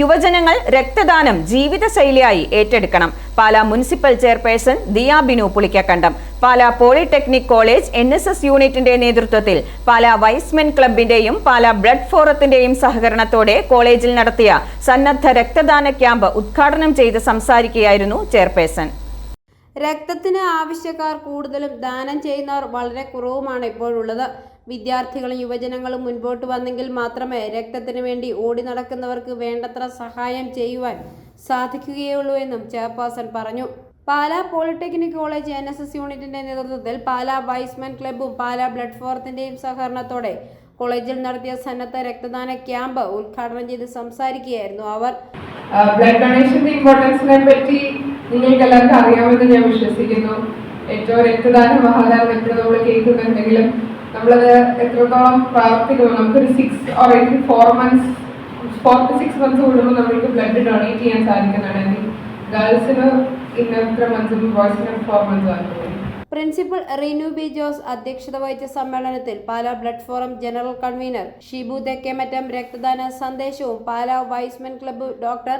യുവജനങ്ങൾ രക്തദാനം ജീവിതശൈലിയായി ഏറ്റെടുക്കണം. Pala municipal chairperson Diya Binu Pulikkakandam. Pala polytechnic college N S S യൂണിറ്റിന്റെ നേതൃത്വത്തിൽ പാലാ വൈസ്മെൻ ക്ലബിന്റെയും പാലാ ബ്ലഡ് ഫോറത്തിന്റെയും സഹകരണത്തോടെ കോളേജിൽ നടത്തിയ സന്നദ്ധ രക്തദാന ക്യാമ്പ് ഉദ്ഘാടനം ചെയ്ത് സംസാരിക്കുകയായിരുന്നു ചെയർപേഴ്സൺ. രക്തത്തിന് ആവശ്യക്കാർ കൂടുതലും ദാനം ചെയ്യുന്നവർ വളരെ കുറവുമാണ് ഇപ്പോഴുള്ളത്. വിദ്യാർത്ഥികളും യുവജനങ്ങളും മുൻപോട്ട് വന്നെങ്കിൽ മാത്രമേ രക്തത്തിന് വേണ്ടി ഓടി നടക്കുന്നവർക്ക് വേണ്ടത്ര സഹായം ചെയ്യുവാൻ സാധിക്കുകയുള്ളൂ എന്നും ചെയർപേഴ്സൺ പറഞ്ഞു. Pala polytechnic college N S S യൂണിറ്റിന്റെ നേതൃത്വത്തിൽ പാലാ വൈസ്മാൻ ക്ലബ്ബും പാലാ ബ്ലഡ് ഫോറത്തിന്റെയും സഹകരണത്തോടെ കോളേജിൽ നടത്തിയ സന്നദ്ധ രക്തദാന ക്യാമ്പ് ഉദ്ഘാടനം ചെയ്ത് സംസാരിക്കുകയായിരുന്നു അവർ. ബ്ലഡ് ഡൊണേഷന്റെ ഇമ്പോർട്ടൻസിനെ പറ്റി നിങ്ങൾക്ക് എല്ലാവർക്കും അറിയാമെന്ന് ഞാൻ വിശ്വസിക്കുന്നു. ഏറ്റവും രക്തദാന മഹാദാനം എപ്പോഴും നമ്മൾ കേൾക്കുന്നുണ്ടെങ്കിലും നമ്മളത് എത്രത്തോളം നമുക്ക് നമുക്കൊരു six or eight four months four to six months കൂടുമ്പോൾ നമ്മൾക്ക് ബ്ലഡ് ഡൊണേറ്റ് ചെയ്യാൻ സാധിക്കുന്നതാണ്. ഗേൾസിന് ഇന്നത്ര മന്ത്സും ബോയ്സിന് ഫോർ മന്ത്സും ആണ് പ്രിൻസിപ്പൽ റീനു ബി ജോസ് അധ്യക്ഷത വഹിച്ച സമ്മേളനത്തിൽ Pala blood forum general convener Shibu Thekkemattam രക്തദാന സന്ദേശവും Pala Y's Men club doctor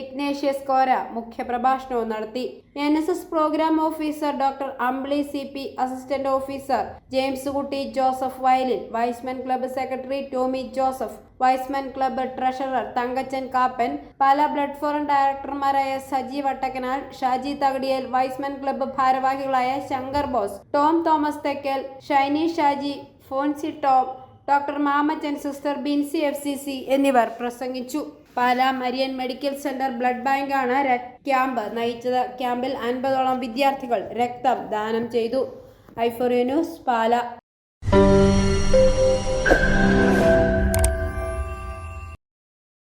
Ignatius Kora മുഖ്യപ്രഭാഷണവും നടത്തി. N S S programme officer doctor Ambili C P assistant officer James Kutty Joseph Vayalin Y's Men club secretary Tomy Joseph Y's Men club treasurer Thankachan Kappan Pala blood forum ഡയറക്ടർമാരായ Saji Vattakanal Shaji Thakadiyil Y's Men club ഭാരവാഹികളായ Shankar Bose Tom Thomas Thekkal Shiny Shaji Fonsy Tom doctor Mamachan sister Binsy F C C എന്നിവർ പ്രസംഗിച്ചു. Pala Marian medical centre blood ബാങ്കാണ് camp നയിച്ചത്. ക്യാമ്പിൽ അൻപതോളം വിദ്യാർത്ഥികൾ രക്തം ദാനം ചെയ്തു. ഐഫോറിയ ന്യൂസ് പാല.